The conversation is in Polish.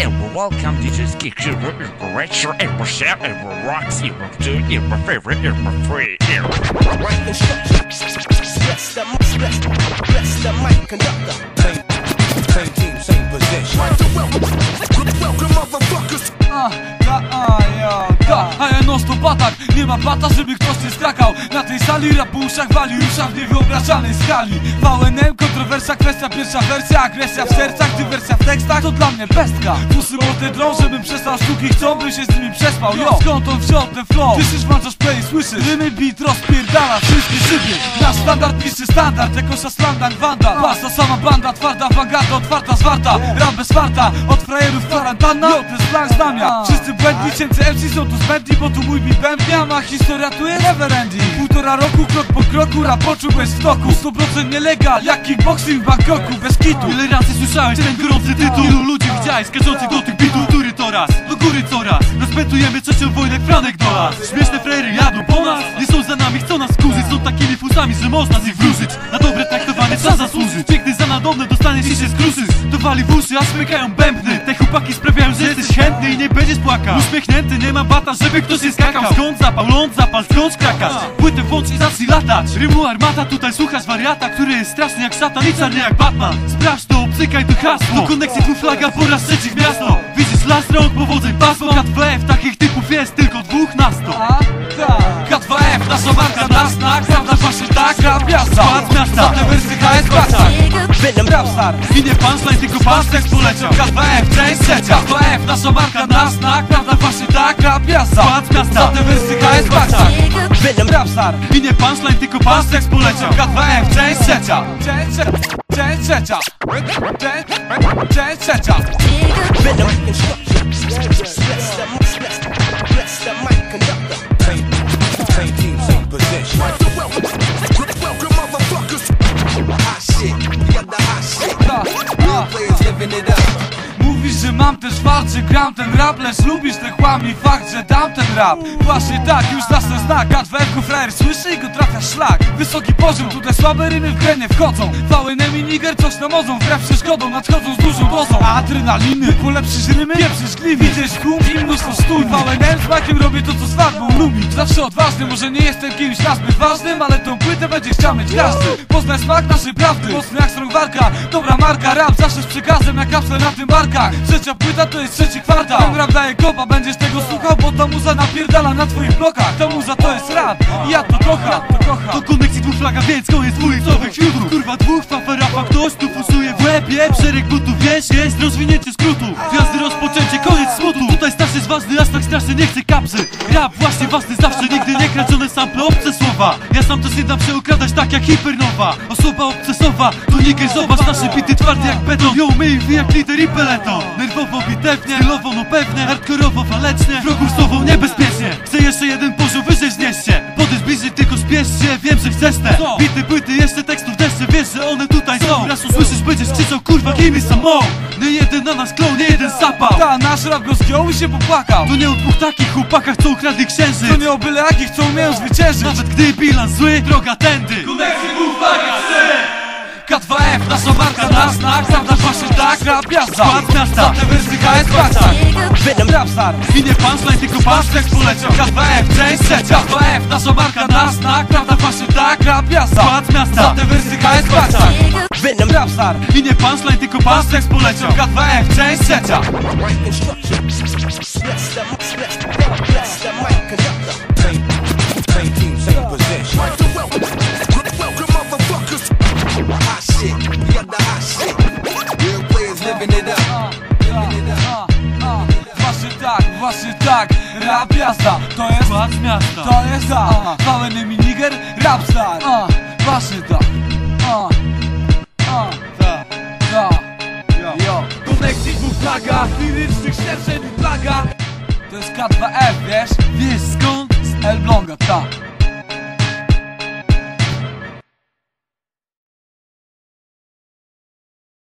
and we're welcome to just get you we're richer and we're shout and we're rocks and we're do and we're favorite and we're free. Right Yes, the yes, yes, the mic conductor. Same, team, same position. Welcome, motherfuckers. Uh, da, uh, yo. Da, a ja non stop atak Nie ma bata, żeby ktoś nie skakał Na tej sali rapuszach wali Już w niewyobrażalnej skali VNM kwestia Pierwsza wersja, agresja w sercach Dywersja w tekstach, to dla mnie pestka. Pusy młode drą, żebym przestał sztuki. Chcą, bym się z nimi przespał. Yo, skąd on wziął ten flow? Słyszysz, włączasz play, słyszysz? Rymy, beat, rozpierdala wszystkie szyby. Nasz standard niższy standard, jako szaslandan wanda. Wasza sama banda, twarda awangarda, otwarta, zwarta Rap bez farta, od frajerów kwarantanna Yo, to jest plan znamia Wszyscy błędni, cięcy MC są tu zbędni Bo tu mój beat bębnia, a historia tu jest never ending. Półtora roku, krok po kroku, rap poczułeś w toku 100% nielegal, jak kickboxing w Bangkoku Bez kitu. Ile razy słyszałeś ten gorący tytuł? Ilu ludzi widziałeś skaczących do tych bitów? Góry coraz, do góry coraz Rozpętujemy trzecią wojnę, Franek do nas. Śmieszne frery jadą po nas. Nie są za nami, chcą nas kurzyć Są takimi fuzami, że można z nich wróżyć. Na dobre trzeba zasłużyć Nadobne dostaniesz się skruszysz To wali w uszy, a smykają bębny. Te chłopaki sprawiają, że jesteś chętny i nie będziesz płakał. Uśmiechnięty, nie ma bata, żeby ktoś nie skakał. Skąd zapał, ląd zapal, skąd krakasz Płytę włącz i zacznij latać. Rymu armata, tutaj słuchasz wariata Który jest straszny jak szatan i czarny jak Batman. Sprawdź to, psykaj to hasło. Do koneksji tu flaga po raz trzeci w miasto. Widzisz las rąk, powodzeń pasmo. Kat WF, takich typów jest tylko dwóch na sto. A, tak. K2F, nasza marka, nasz znak Prawda właśnie tak, rap miasta Skład miasta. Za te wersy klasa Venom. Rapstar I nie punchline, tylko pastek poleciał K2F, część trzecia K2F, nasza marka, nasz znak Prawda właśnie tak, rap miasta Skład miasta. Za te wersy KS klasa Venom. Rapstar I nie punchline, tylko pastek poleciał K2F, część trzecia Część trzecia Część trzecia Część- Część trzecia Venom. Instructions. Mam też walczy, gram ten rap Lecz lubisz te kłami, fakt, że dam ten rap. Właśnie tak, już ten znak Adwerku frajer słyszy i go trafia szlak. Wysoki poziom, tutaj słabe rymy w grę nie wchodzą. VNM i Niger coś namodzą Wbrew przeszkodą, nadchodzą z dużą dozą. Adrenaliny, polepszysz rymy, pieprzysz gliwi Widzisz tłum i mnóstwo stój VNM z makiem robię to co z farbą Lumi, zawsze odważny, może nie jestem kimś nazbyt ważnym Ale tą płytę będzie chciał mieć każdy. Poznaj smak naszej prawdy, mocny jak strong walka. Dobra marka, rap zawsze z przekazem jak kapsle na tym barkach. Trzecia płyta to jest trzeci kwartał. Ten rap daje kopa, będziesz tego słuchał Bo ta muza napierdala na twoich blokach. Ta muza to jest rap ja to kocham, to koneksji tu flaga, więc koniec ulicowych śródów Kurwa dwóch, faferapa, ktoś tu fusuje w łebie. Szereg butów, wiesz, jest rozwinięcie skrótu. Gwiazdy rozpoczęcie, koniec smutu ważny, aż tak strasznie nie chcę kapsy. Rap właśnie ważny zawsze, nigdy nie kradzone sample, obce słowa. Ja sam też nie dam się ukradać tak jak hipernowa. Osoba obcesowa, to niger, zobacz nasze bity twarde jak beton. Ją my jak lider i peleton. Nerwowo, bitewnie, stylowo, no pewnie Hardkorowo, walecznie, wrogów słową niebezpiecznie. Chcę jeszcze jeden że chcesz te Co? Bity, płyty, jeszcze tekstów deszcze, wiesz, że one tutaj są. Raz usłyszysz, będziesz krzyczał, kurwa, kimi samo Nie jeden na nas klon, nie jeden zapał. Ta, nasz rap go zgiął i się popłakał. To nie o dwóch takich chłopakach, co ukradli księżyc. To nie o byle jakich, co umieją zwyciężyć. Nawet gdy bilans zły, droga tędy. Koneksji dwóch K2F, nasza marka, nasz znak Właśnie tak, rap miasta Skład miasta. Za te wersy KS klasa Venom. Rapstar I nie punchline, tylko pastek poleciał. K2F, część trzecia K2F, nasza marka, nasz znak Prawda właśnie tak, rap miasta Skład miasta. Za te wersy KS klasa Venom. Rapstar I nie punchline, tylko pastek poleciał. K2F, część trzecia tak, właśnie tak. Rap jazda, to jest Skład miasta. To jest tak, VNM i Niger, Rapstar A, Właśnie tak. A, a, Tak. tak Yo, koneksji dwóch flaga Lirycznych szerzeń i flaga. To jest K2F,